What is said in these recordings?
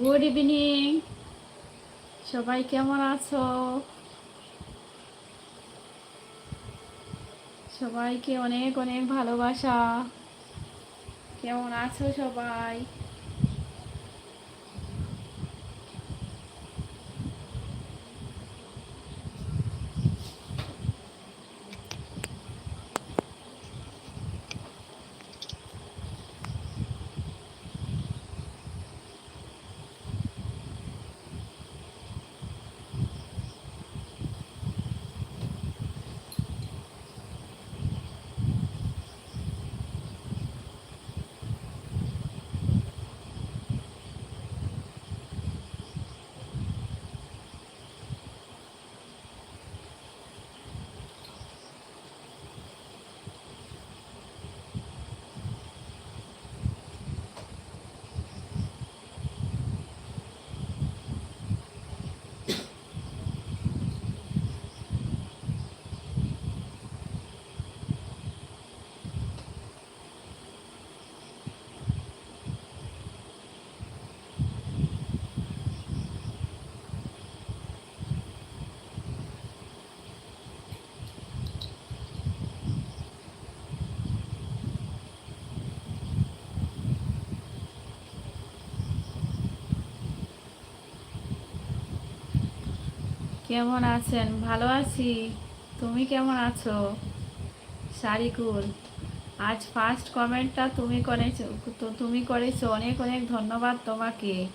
Good evening সবাই কেমন আছো? সবাইকে অনেক অনেক ভালোবাসা। কেমন আছো সবাই? কেমন আছেন? ভালো আছি। তুমি কেমন আছো? সারিকুল, আজ ফার্স্ট কমেন্টটা তুমি করেছ তুমি করেছ। অনেক অনেক ধন্যবাদ তোমাকে।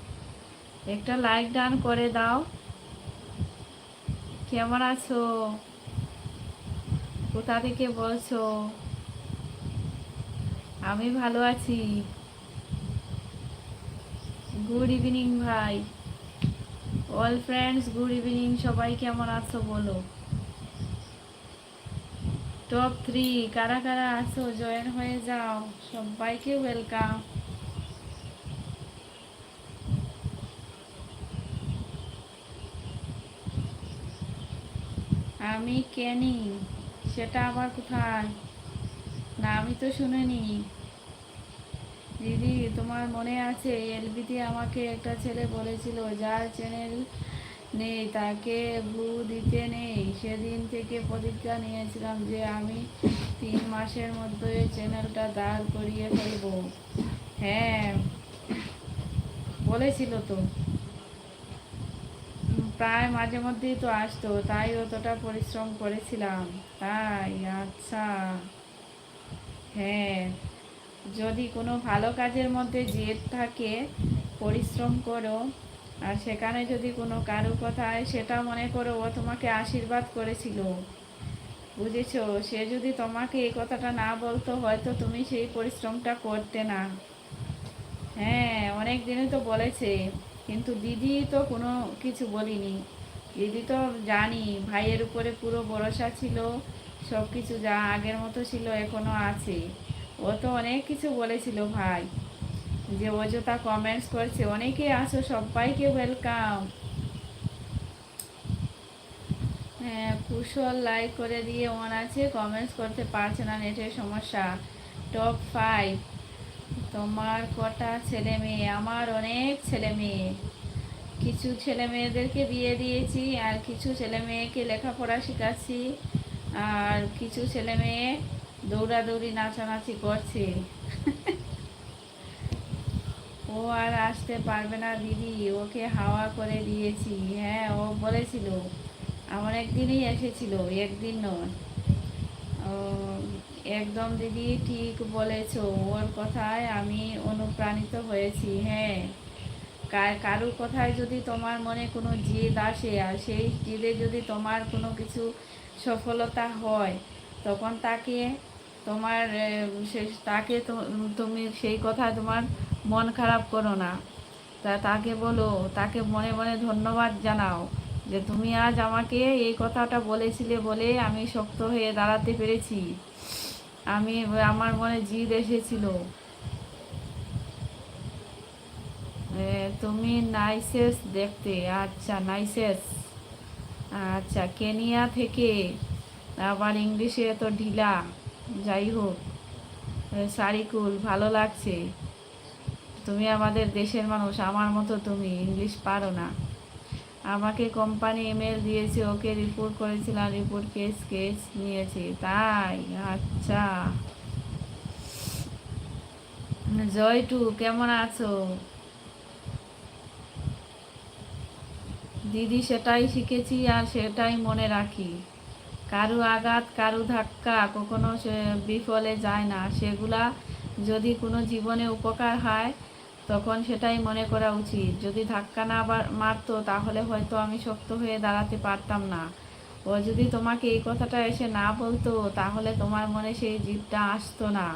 একটা লাইক ডান করে দাও। কেমন আছো? কোথা থেকে বলছো? আমি ভালো আছি। গুড ইভিনিং ভাই। অল ফ্রেন্ডস গুড ইভিনিং সবাই কেমন আছো বলো? টপ থ্রি কারা কারা আছো? জয়েন হয়ে যাও। সবাইকে ওয়েলকাম আমি কেনি, সেটা আবার কোথায়? না, আমি তো শুনিনি। দিদি, তোমার মনে আছে এলবিতে আমাকে একটা ছেলে বলেছিল, যার চ্যানেল নেই, তাকে ব্লু দিতে নেই। সেদিন থেকে প্রতিজ্ঞা নিয়েছিলাম যে আমি তিন মাসের মধ্যে চ্যানেলটা দাঁড় করিয়ে ফেলব। হ্যাঁ বলেছিল তো। প্রায় মাঝে মধ্যেই তো আসতো, তাই অতটা পরিশ্রম করেছিলাম। তাই আচ্ছা। হ্যাঁ। যদি কোনো ভালো কাজের মধ্যে জেদ থাকে, পরিশ্রম করো, আর সেখানে যদি কোনো কারও কথায় সেটা মনে করো ও তোমাকে আশীর্বাদ করেছিল। বুঝেছ? সে যদি তোমাকে এই কথাটা না বলতো, হয়তো তুমি সেই পরিশ্রমটা করতে না। হ্যাঁ অনেক দিনে তো বলেছে, কিন্তু দিদি তো কোনো কিছু বলিনি। দিদি তো জানি, ভাইয়ের উপরে পুরো ভরসা ছিল সব কিছু যা আগের মতো ছিল এখনও আছে। ও তো অনেক কিছু বলেছিল ভাই। যে অযথা কমেন্টস করছে, অনেকে আসো সবাইকে ওয়েলকাম হ্যাঁ কুশল লাইক করে দিয়ে অন আছে কমেন্টস করতে পারছে না নেটের সমস্যা। টপ ফাইভ তোমার কটা ছেলে মেয়ে? আমার অনেক ছেলে মেয়ে। কিছু ছেলে মেয়েদেরকে বিয়ে দিয়েছি, আর কিছু ছেলে মেয়েকে লেখাপড়া শেখাচ্ছি, আর কিছু ছেলে মেয়ে দৌড়াদৌড়ি, নাচানাচি করছে। ও আর আসতে পারবে না দিদি, ওকে হাওয়া করে দিয়েছি। হ্যাঁ ও বলেছিল আমার একদিনই এসেছিল, একদিন নয়। একদম দিদি ঠিক বলেছ, ওর কথায় আমি অনুপ্রাণিত হয়েছি হ্যাঁ। কারোর কথায় যদি তোমার মনে কোনো জেদ আসে, আর সেই জেদে যদি তোমার কোনো কিছু সফলতা হয়, তখন তাকে তোমার তাকে তুমি সেই কথা তোমার মন খারাপ করো না। তা তাকে বলো, তাকে মনে মনে ধন্যবাদ জানাও যে তুমি আজ আমাকে এই কথাটা বলেছিলে বলে আমি শক্ত হয়ে দাঁড়াতে পেরেছি। আমি, আমার মনে জিদ এসেছিল। তুমি নাইসেস দেখতে আচ্ছা নাইসেস। আচ্ছা কেনিয়া থেকে। আবার ইংলিশে এত ঢিলা। যাই হোক সারিকুল ভালো লাগছে। তুমি আমাদের দেশের মানুষ, আমার মতো তুমি, ইংলিশ পারো না। আমাকে কোম্পানি ইমেল দিয়েছে, ওকে রিপোর্ট করেছিলাম রিপোর্ট কেস কেস নিয়েছে। তাই আচ্ছা। জয় টু কেমন আছো? দিদি সেটাই শিখেছি আর সেটাই মনে রাখি। কারু আঘাত, কারু ধাক্কা কখনো সে বিফলে যায় না। সেগুলা যদি কোনো জীবনে উপকার হয়, তখন সেটাই মনে করা উচিত। যদি ধাক্কা না মারতো, তাহলে হয়তো আমি শক্ত হয়ে দাঁড়াতে পারতাম না। ও যদি তোমাকে এই কথাটা এসে না বলতো, তাহলে তোমার মনে সেই জিদটা আসতো না।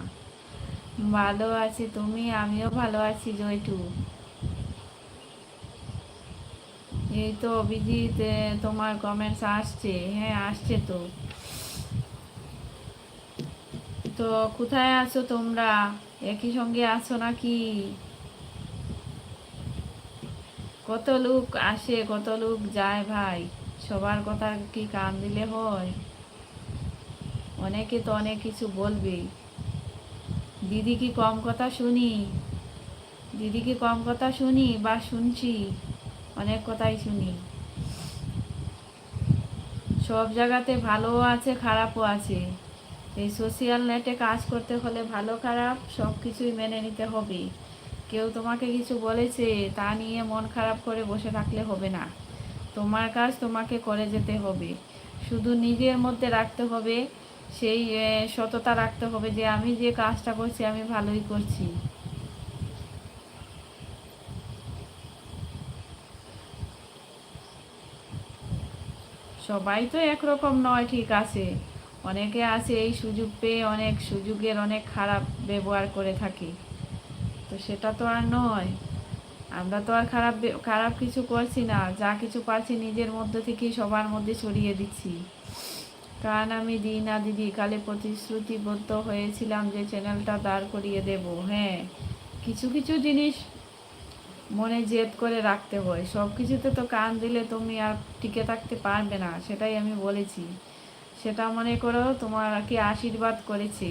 ভালো আছি তুমি, আমিও ভালো আছি, জয়টু। এই তো অভিজিৎ তোমার কমেন্টস আসছে। হ্যাঁ আসছে তো। তো কোথায় আছো তোমরা? একই সঙ্গে আছো নাকি? কত লোক আসে, কত লোক যায় ভাই? সবার কথা কি কান দিলে হয়? অনেকে তো অনেক কিছু বলবে। দিদি কি কম কথা শুনি? দিদি কি কম কথা শুনি বা শুনছি? অনেক কথাই শুনি। সব জায়গাতে ভালোও আছে, খারাপও আছে। এই সোশ্যাল নেটে কাজ করতে হলে ভালো, খারাপ সব কিছুই মেনে নিতে হবে। কেউ তোমাকে কিছু বলেছে, তা নিয়ে মন খারাপ করে বসে থাকলে হবে না। তোমার কাজ তোমাকে করে যেতে হবে। শুধু নিজের মধ্যে রাখতে হবে, সেই সততা রাখতে হবে যে আমি যে কাজটা করছি, আমি ভালোই করছি। সবাই তো একরকম নয়, ঠিক আছে। অনেকে আছে এই সুযোগ পেয়ে অনেক সুযোগের অনেক খারাপ ব্যবহার করে থাকে। তো সেটা তো আর নয়। আমরা তো আর খারাপ খারাপ কিছু করছি না। যা কিছু পারছি নিজের মধ্যে থেকেই সবার মধ্যে ছড়িয়ে দিচ্ছি। কারণ আমি দিই না দিদি কালে প্রতিশ্রুতিবদ্ধ হয়েছিলাম যে চ্যানেলটা দাঁড় করিয়ে দেব। হ্যাঁ কিছু কিছু জিনিস মনে জেদ করে রাখতে হয়। সব কিছুতে তো কান দিলে তুমি আর টিকে থাকতে পারবে না, সেটাই আমি বলেছি। সেটা মনে করো তোমার কি আশীর্বাদ করেছে।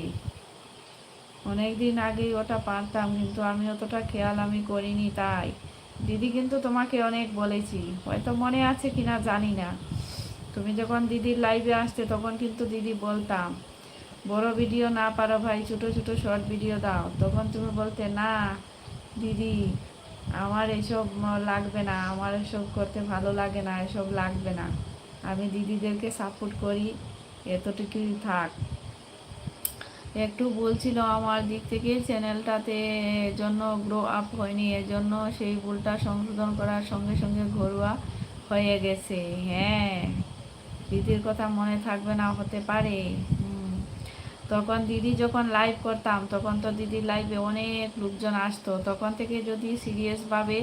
অনেক দিন আগেই ওটা পারতাম, কিন্তু আমি অতটা খেয়াল আমি করিনি তাই। দিদি কিন্তু তোমাকে অনেক বলেছি। হয়তো মনে আছে কিনা জানি না। তুমি যখন দিদির লাইভে আসতে, তখন কিন্তু দিদি বলতাম, বড় ভিডিও না পারো ভাই, ছোটো ছোটো শর্ট ভিডিও দাও। তখন তুমি বলতে, না, দিদি আমার এসব লাগবে না, আমার এসব করতে ভালো লাগে না, এসব লাগবে না। আমি দিদিদেরকে সাপোর্ট করি, এতটুকুই থাক। একটু বলছিল আমার দিক থেকে চ্যানেলটাতে জন্য গ্রো আপ হয়নি এজন্য সেই ভুলটা সংশোধন করার সঙ্গে সঙ্গে ঘরোয়া হয়ে গেছে। হ্যাঁ দিদির কথা মনে থাকবে না, হতে পারে। তখন দিদি যখন লাইভ করতাম, তখন তো দিদির লাইভে অনেক লোকজন আসতো। তখন থেকে যদি সিরিয়াসভাবে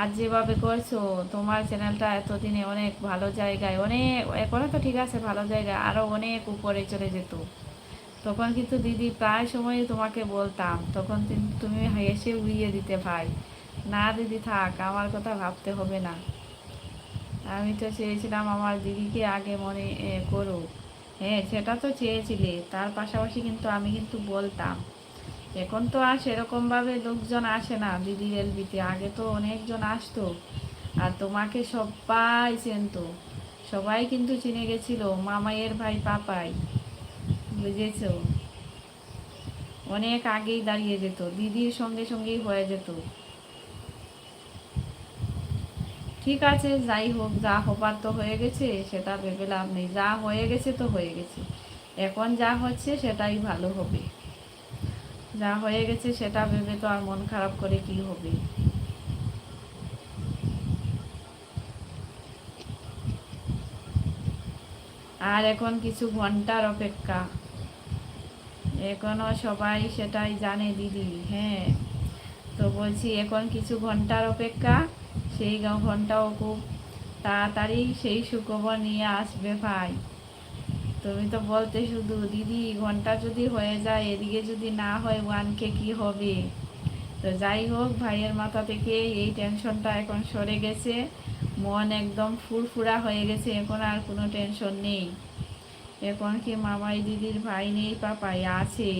আজ যেভাবে করছ, তোমার চ্যানেলটা এতদিনে অনেক ভালো জায়গায়, অনেক এখনও তো ঠিক আছে ভালো জায়গায় আরও অনেক উপরে চলে যেত। তখন কিন্তু দিদি প্রায় সময় তোমাকে বলতাম, তখন তুমি হেসে উড়িয়ে দিতে ভাই। না দিদি থাক, আমার কথা ভাবতে হবে না। আমি তো চেয়েছিলাম আমার দিদিকে আগে মনে করুক। হ্যাঁ সেটা তো চেয়েছিলে। তার পাশাপাশি কিন্তু আমি কিন্তু বলতাম, এখন তো আর সেরকমভাবে লোকজন আসে না দিদির এলবিতে। আগে তো অনেকজন আসতো, আর তোমাকে সবাই চেনতো। সবাই কিন্তু চিনে গেছিল, মামাইয়ের ভাই, পাপাই। বুঝেছ? অনেক আগেই দাঁড়িয়ে যেত, দিদির সঙ্গে সঙ্গেই হয়ে যেত। ঠিক আছে, যাই হোক, যা হবার তো হয়ে গেছে, সেটা ভেবে লাভ নেই। যা হয়ে গেছে তো হয়ে গেছে। এখন যা হচ্ছে সেটাই ভালো হবে। যা হয়ে গেছে সেটা ভেবে তো আর মন খারাপ করে কি হবে? আর এখন কিছু ঘণ্টার অপেক্ষা। এখনও সবাই সেটাই জানে দিদি হ্যাঁ। তো বলছি, এখন কিছু ঘণ্টার অপেক্ষা। সেই ঘন্টাও খুব তাড়াতাড়ি সেই সুখবর নিয়ে আসবে ভাই। তুমি তো বলতে শুধু, দিদি ঘণ্টা যদি হয়ে যায়, এদিকে যদি না হয় ওয়ানকে কি হবে? তো যাই হোক, ভাইয়ের মাথা থেকে এই টেনশনটা এখন সরে গেছে। মন একদম ফুরফুরা হয়ে গেছে, এখন আর কোনো টেনশন নেই। এখন কি মামাই দিদির ভাই নেই, পাপাই আছে?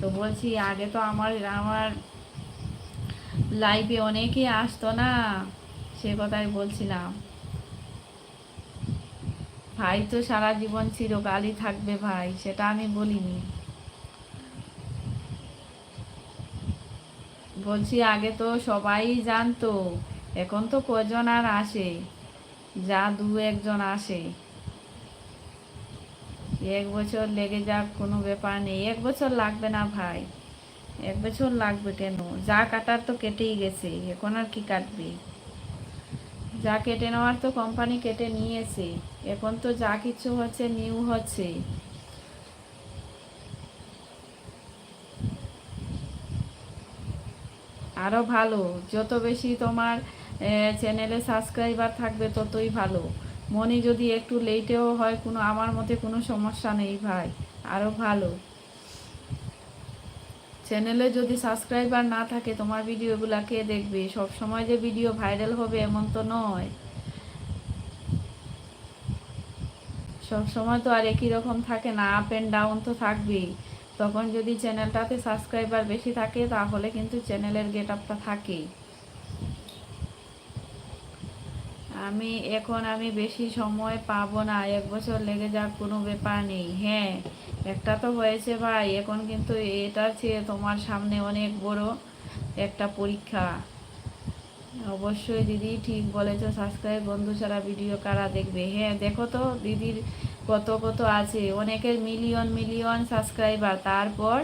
তো বলছি, আগে তো আমার আমার লাইফে অনেকেই আসতো না। সে কথাই বলছিলাম। ভাই তো সারা জীবন চিরকালই থাকবে ভাই, সেটা আমি বলিনি। বলছি, আগে তো সবাই জানতো, এখন তো কজন আর আসে? যা দু একজন আসে। এক বছর লেগে যাক, কোনো ব্যাপার নেই। এক বছর লাগবে না ভাই। এক বছর লাগবে কেন? যা কাটার তো কেটেই গেছে, এখন আর কি কাটবে? যা কেটে নেওয়ার তো কোম্পানি কেটে নিয়েছে। এখন তো যা কিছু হচ্ছে নিউ হচ্ছে। আরও ভালো। যত বেশি তোমার চ্যানেলে সাবস্ক্রাইবার থাকবে, ততই ভালো। মনে যদি একটু লেটেও হয়, কোনো, আমার মতে কোনো সমস্যা নেই ভাই। আরও ভালো। চ্যানেলে যদি সাবস্ক্রাইবার না থাকে, তোমার ভিডিওগুলা কে দেখবে? সব সময় যে ভিডিও ভাইরাল হবে এমন তো নয়। সব সময় তো আর একই রকম থাকে না আপ অ্যান্ড ডাউন তো থাকবেই। তখন যদি চ্যানেলটাতে সাবস্ক্রাইবার বেশি থাকে, তাহলে কিন্তু চ্যানেলের গেট আপটা থাকেই। আমি, এখন আমি বেশি সময় পাবো না, এক বছর লেগে যাক, কোনো ব্যাপার নেই। হ্যাঁ। একটা তো হয়েছে ভাই, এখন কিন্তু এটার চেয়ে তোমার সামনে অনেক বড় একটা পরীক্ষা। অবশ্যই দিদি ঠিক বলেছ সাবস্ক্রাইব বন্ধু ছাড়া ভিডিও কারা দেখবে? হ্যাঁ দেখো তো দিদির কত কত আছে। অনেকের মিলিয়ন মিলিয়ন সাবস্ক্রাইবার তারপর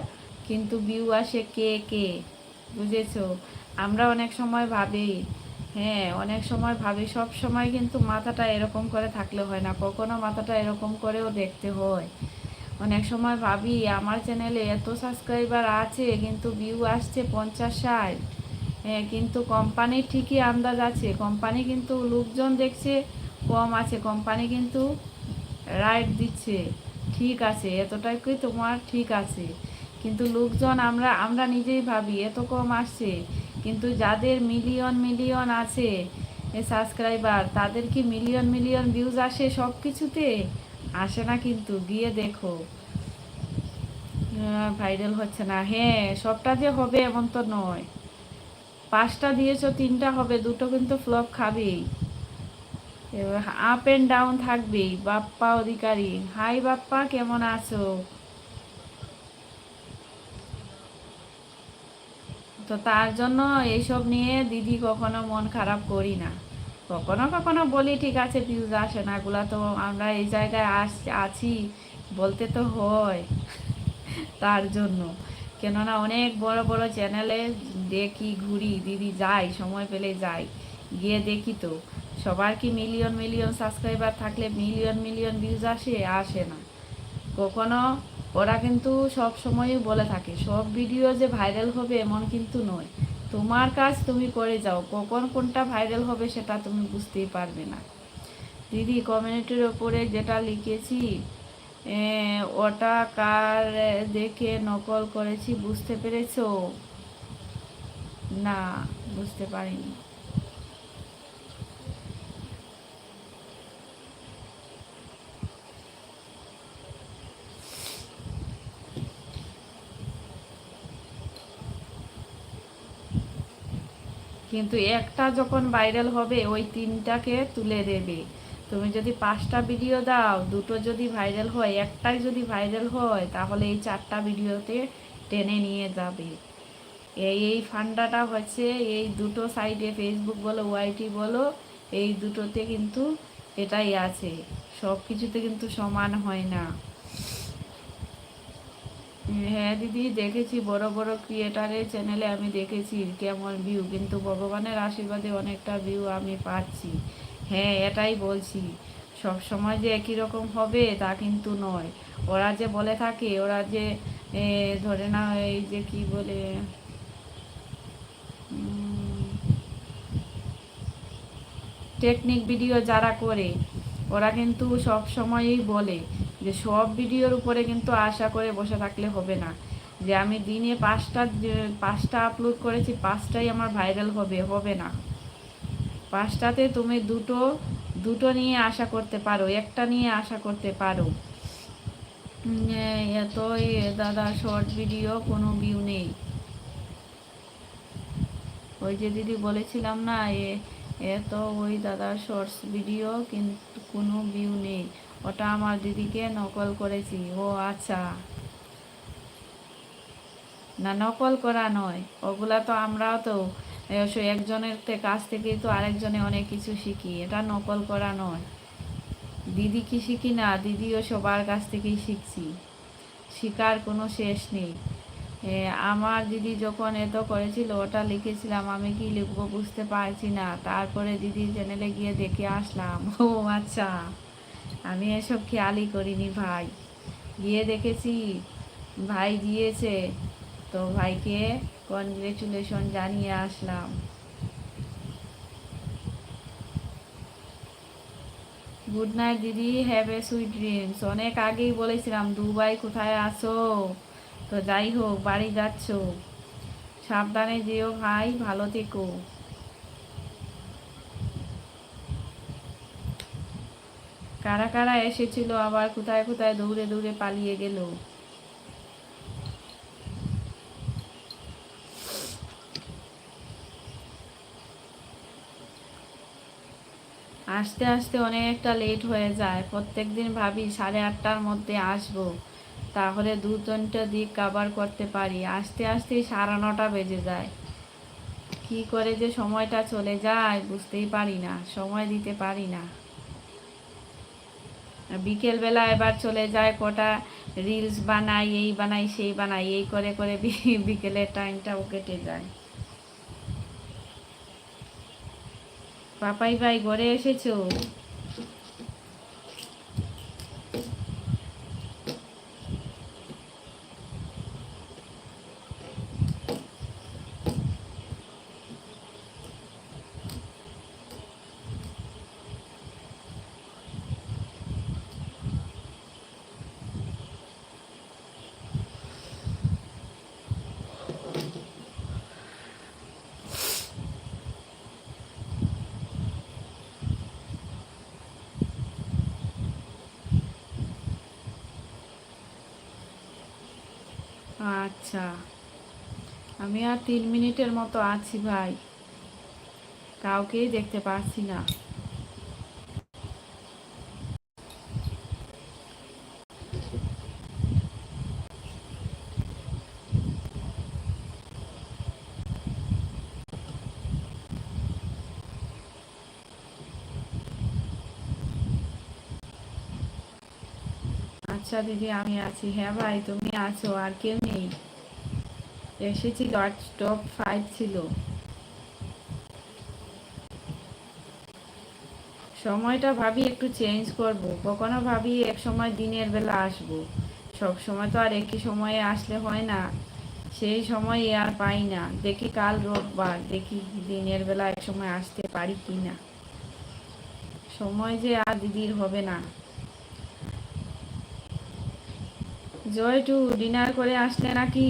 কিন্তু ভিউ আসে কে কে, বুঝেছ? আমরা অনেক সময় ভাবি হ্যাঁ অনেক সময় ভাবি, সব সময় কিন্তু মাথাটা এরকম করে থাকলে হয় না, কখনো মাথাটা এরকম করেও দেখতে হয়। অনেক সময় ভাবি, আমার চ্যানেলে এত সাবস্ক্রাইবার আছে, কিন্তু ভিউ আসছে পঞ্চাশ ষাট। হ্যাঁ কিন্তু কোম্পানির ঠিকই আন্দাজ আছে। কোম্পানি কিন্তু লোকজন দেখছে, কম আছে। কোম্পানি কিন্তু রাইট দিচ্ছে। ঠিক আছে, এতটাই তোমার ঠিক আছে? কিন্তু লোকজন আমরা আমরা নিজেই ভাবি, এত কম আসছে। কিন্তু যাদের মিলিয়ন মিলিয়ন আছে সাবস্ক্রাইবার তাদের কি মিলিয়ন মিলিয়ন ভিউজ আসে সব কিছুতে আসে না কিন্তু, গিয়ে দেখো। ভাইরাল হচ্ছে না। হ্যাঁ সবটা যে হবে এমন তো নয়। পাঁচটা দিয়েছ, তিনটা হবে, দুটো কিন্তু ফ্লপ খাবেই। আপ অ্যান্ড ডাউন থাকবেই, বাপ্পা অধিকারী। হাই বাপ্পা, কেমন আছো? তো তার জন্য এইসব নিয়ে দিদি কখনো মন খারাপ করি না। কখনো কখনো বলি, ঠিক আছে ভিউজ আসে না, এগুলা তো আমরা এই জায়গায় আস আছি, বলতে তো হয় তার জন্য। কেননা অনেক বড় বড় চ্যানেলে দেখি, ঘুরি, দিদি যাই সময় পেলে যাই, গিয়ে দেখি তো, সবার কি মিলিয়ন মিলিয়ন সাবস্ক্রাইবার থাকলে মিলিয়ন মিলিয়ন ভিউজ আসে আসে না। কখনো ওরা কিন্তু সব সময়ই বলে থাকে, সব ভিডিও যে ভাইরাল হবে এমন কিন্তু নয়। তোমার কাজ তুমি করে যাও। কখন কোনটা ভাইরাল হবে সেটা তুমি বুঝতেই পারবে না। দিদি কমিউনিটির ওপরে যেটা লিখেছি ওটা কার দেখে নকল করেছি বুঝতে পেরেছ? না, বুঝতে পারিনি। কিন্তু একটা যখন ভাইরাল হবে, ওই তিনটাকে তুলে দেবে। তুমি যদি পাঁচটা ভিডিও দাও, দুটো যদি ভাইরাল হয়, একটাই যদি ভাইরাল হয়, তাহলে এই চারটা ভিডিওতে টেনে নিয়ে যাবে। এই এই ফান্ডাটা হচ্ছে এই দুটো সাইডে ফেসবুক বলো ওয়াইটি বলো, এই দুটোতে কিন্তু এটাই আছে। সব কিছুতে কিন্তু সমান হয় না। হ্যাঁ দিদি, দেখেছি। বড় বড় ক্রিয়েটারের চ্যানেলে আমি দেখেছি। কেমন ভিউ কিন্তু ভগবানের আশীর্বাদে অনেকটা ভিউ আমি পাচ্ছি। হ্যাঁ এটাই বলছি। সব সময় যে একই রকম হবে, তা কিন্তু নয়। ওরা যে বলে থাকে, ওরা যে ধরে না এই যে কি বলে টেকনিক ভিডিও যারা করে, ওরা কিন্তু সব সময়ই বলে। যে সব ভিডিওর উপরে কিন্তু আশা করে বসে থাকলে হবে না। যে আমি দিনে পাঁচটা পাঁচটা আপলোড করেছি, পাঁচটাই আমার ভাইরাল হবে হবে না। পাঁচটাতে তুমি দুটো দুটো নিয়ে আশা করতে পারো, একটা নিয়ে আশা করতে পারো। এতই দাদা শর্ট ভিডিও কোনো ভিউ নেই। ওই যে দিদি বলেছিলাম না, এ, এত ওই দাদার শর্টস ভিডিও কিন্তু কোনো ভিউ নেই। ওটা আমার দিদিকে নকল করেছি। ও আচ্ছা। না, নকল করা নয়। ওগুলা তো আমরাও তো একজনের কাছ থেকেই তো আরেকজনে অনেক কিছু শিখি। এটা নকল করা নয়। দিদি কি শিখি না, দিদিও সবার কাছ থেকেই শিখছি। শিকার কোনো শেষ নেই। আমার দিদি যখন এত করেছিল, ওটা লিখেছিলাম, আমি কি লিখব বুঝতে পারছি না। তারপরে দিদির চ্যানেলে গিয়ে দেখে আসলাম। ও আচ্ছা। আমি এসব খেয়ালই করিনি ভাই। গিয়ে দেখেছি, ভাই দিয়েছে তো ভাইকে কনগ্রেচুলেশন জানিয়ে আসলাম। গুড নাইট দিদি। হ্যাভ এ সুইট ড্রিমস অনেক আগেই বলেছিলাম, দুবাই কোথায় আছো? তো যাই হোক, বাড়ি যাচ্ছ। সাবধানে যেও ভাই, ভালো থেকো। কারা কারা এসেছিল, আবার কোথায় কোথায় দৌড়ে দৌড়ে পালিয়ে গেল? আসতে আসতে অনেকটা লেট হয়ে যায়। প্রত্যেক দিন ভাবি সাড়ে আটটার মধ্যে আসব, তাহলে দু তিনটা দিক কাবার করতে পারি। আস্তে আস্তে সাড়ে নটা বেজে যায়। কি করে যে সময়টা চলে যায় বুঝতেই পারি না, সময় দিতে পারি না। বিকেলবেলা এবার চলে যায় কটা রিলস বানাই, এই বানাই, সেই বানাই, এই করে করে বিকেলে বিকেলের টাইমটাও কেটে যায়। পাপাই ভাই, ঘরে এসেছ? আচ্ছা। আমি আর তিন মিনিটের মতো আছি ভাই। কাউকেই দেখতে পাচ্ছি না। আচ্ছা দিদি, আমি আছি। হ্যাঁ ভাই, তুমি আছো। আর কেউ নেই। এসেছিল আর টপ ফাইভ ছিল। সময়টা ভাবি একটু চেঞ্জ করব। কখনো ভাবি এক সময় দিনের বেলা আসব। সব সময় তো আর একই সময়ে আসলে হয় না। সেই সময় আর পাই না। দেখি কাল রোববার, দেখি দিনের বেলা এক সময় আসতে পারি কি না সময় যে আর দিদির হবে না। জয় টু, ডিনার করে আসলে নাকি?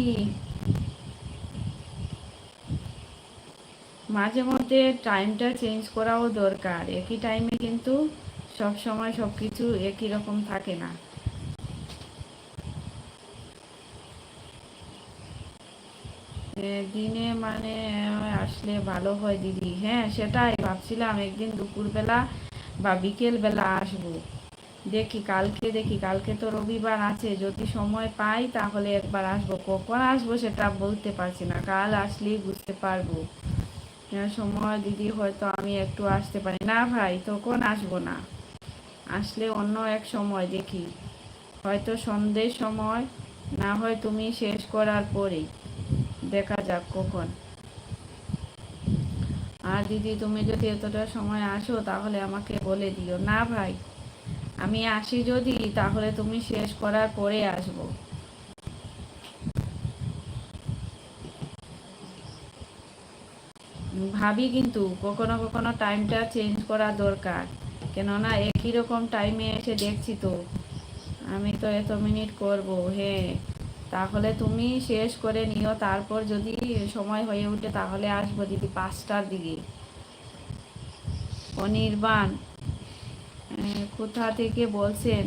মাঝে মধ্যে টাইমটা চেঞ্জ করাও দরকার। একই টাইমে কিন্তু সব সময় সব কিছু একই রকম থাকে না। দিনে মানে আসলে ভালো হয় দিদি। হ্যাঁ সেটাই ভাবছিলাম একদিন দুপুরবেলা বা বিকেল বেলা আসব। দেখি কালকে দেখি কালকে তো রবিবার আছে যদি সময় পাই তাহলে একবার আসব। কখন আসব সেটা বলতে পারছি না কাল আসলেই বুঝতে পারব। হ্যাঁ, সময় দিদি হয়তো আমি একটু আসতে পারি। না ভাই তখন আসব না। আসলে অন্য এক সময় দেখি। হয়তো সন্ধ্যের সময় না হয় তুমি শেষ করার পরেই দেখা যাক কখন। আর দিদি তুমি যদি এতটা সময় আসো তাহলে আমাকে বলে দিও। না ভাই আমি আসি যদি, তাহলে তুমি শেষ করার পরে আসব। ভাবি কিন্তু, কখনো কখনো টাইমটা চেঞ্জ করা দরকার। কেননা, একই রকম টাইমে এসে দেখছি তো। আমি তো এত মিনিট করব হ্যাঁ। তাহলে তুমি শেষ করে নিও, তারপর যদি সময় হয়ে ওঠে, তাহলে আসব দিদি পাঁচটার দিকে। অনির্বাণ কোথা থেকে বলছেন?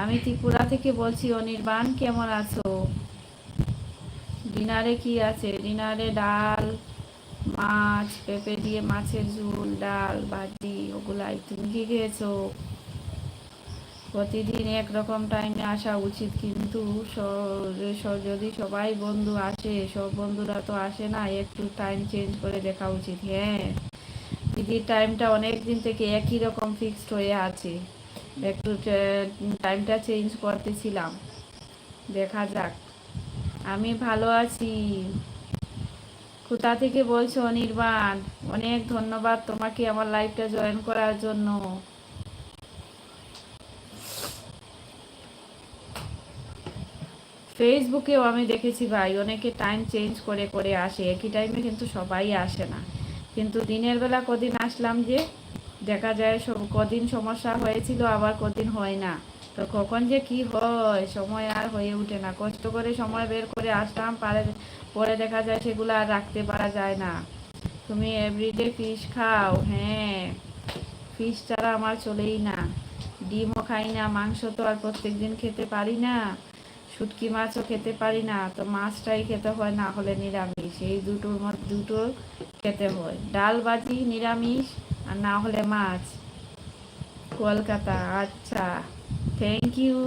আমি ত্রিপুরা থেকে বলছি, অনির্বাণ, কেমন আছো? ডিনারে কি আছে? ডিনারে ডাল, মাছ, পেঁপে দিয়ে মাছের ঝোল, ডাল ভাজি ওগুলাই। তুমি কি খেয়েছো? প্রতিদিন একরকম টাইমে আসা উচিত, কিন্তু যদি সবাই বন্ধু আসে, সব বন্ধুরা তো আসে না, একটু টাইম চেঞ্জ করে দেখা উচিত হ্যাঁ? দিদির টাইমটা অনেক দিন থেকে একই রকম ফিক্সড হয়ে আছে। একটু টাইমটা চেঞ্জ করতেছিলাম। দেখা যাক। আমি ভালো আছি। কোথা থেকে বলছো অনির্বাণ? অনেক ধন্যবাদ তোমাকে আমার লাইফটা জয়েন করার জন্য। ফেসবুকেও আমি দেখেছি ভাই, অনেকে টাইম চেঞ্জ করে করে আসে। একই টাইমে কিন্তু সবাই আসে না। কিন্তু দিনের বেলা কদিন আসলাম যে দেখা যায় সব কদিন সমস্যা হয়েছিল, আবার কদিন হয় না। তো কখন যে কি হয়, সময় আর হয়ে ওঠে না। কষ্ট করে সময় বের করে আসলাম, পারে, পরে দেখা যায় সেগুলো আর রাখতে পারা যায় না। তুমি এভরিডে ফিশ খাও হ্যাঁ। ফিশ ছাড়া আমার চলেই না। ডিমও খাই না, মাংস তো আর প্রত্যেক দিন খেতে পারি না। শুটকি মাছও খেতে পারি না। তো মাছটাই খেতে হয় না হলে নিরামিষ। এই দুটোর মধ্যে, দুটো খেতে হয়। ডাল ভাজি, নিরামিষ, আর না হলে মাছ। কলকাতা আচ্ছা। থ্যাংক ইউ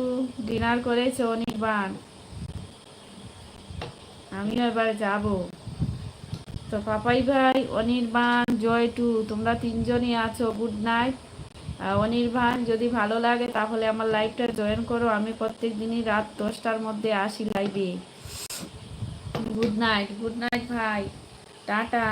ডিনার করেছ, অনির্বাণ। আমিও এবার যাব। তো পাপাই ভাই, অনির্বাণ, জয় টু। তোমরা তিনজনই আছো গুড নাইট অনির্বাণ, যদি ভালো লাগে তাহলে আমার লাইভটা জয়েন করো। আমি প্রত্যেক দিনই রাত দশটার মধ্যে আসি লাইভে গুড নাইট গুড নাইট ভাই। টাটা।